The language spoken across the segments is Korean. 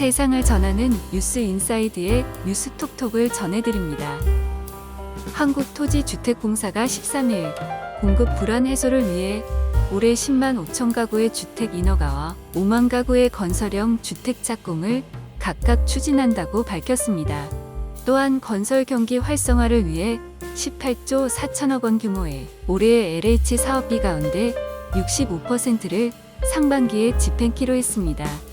세상을 전하는 뉴스 인사이드의 뉴스톡톡을 전해드립니다. 한국토지주택공사가 13일 공급 불안 해소를 위해 올해 10만 5천 가구의 주택 인허가와 5만 가구의 건설형 주택 착공을 각각 추진한다고 밝혔습니다. 또한 건설 경기 활성화를 위해 18조 4천억 원 규모의 올해의 LH 사업비 가운데 65%를 상반기에 집행키로 했습니다.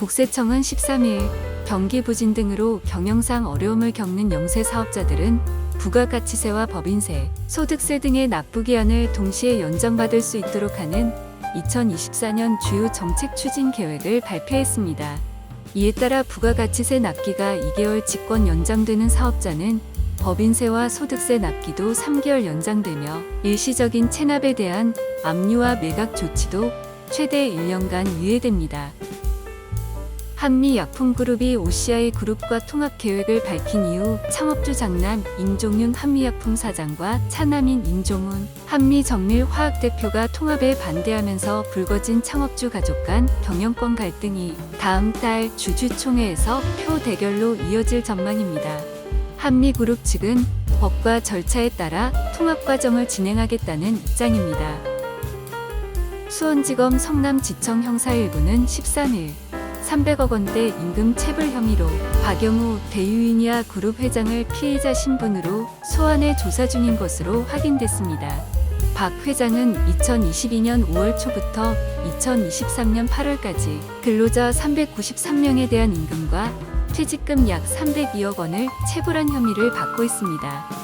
국세청은 13일 경기 부진 등으로 경영상 어려움을 겪는 영세 사업자들은 부가가치세와 법인세, 소득세 등의 납부기한을 동시에 연장받을 수 있도록 하는 2024년 주요 정책 추진 계획을 발표했습니다. 이에 따라 부가가치세 납기가 2개월 직권 연장되는 사업자는 법인세와 소득세 납기도 3개월 연장되며 일시적인 체납에 대한 압류와 매각 조치도 최대 1년간 유예됩니다. 한미약품그룹이 OCI 그룹과 통합 계획을 밝힌 이후 창업주 장남 임종윤 한미약품 사장과 차남인 임종훈 한미정밀화학 대표가 통합에 반대하면서 불거진 창업주 가족 간 경영권 갈등이 다음 달 주주총회에서 표 대결로 이어질 전망입니다. 한미그룹 측은 법과 절차에 따라 통합 과정을 진행하겠다는 입장입니다. 수원지검 성남지청 형사 1부는 13일 300억 원대 임금 체불 혐의로 박영우 대유이니아 그룹 회장을 피해자 신분으로 소환해 조사 중인 것으로 확인됐습니다. 박 회장은 2022년 5월 초부터 2023년 8월까지 근로자 393명에 대한 임금과 퇴직금 약 302억 원을 체불한 혐의를 받고 있습니다.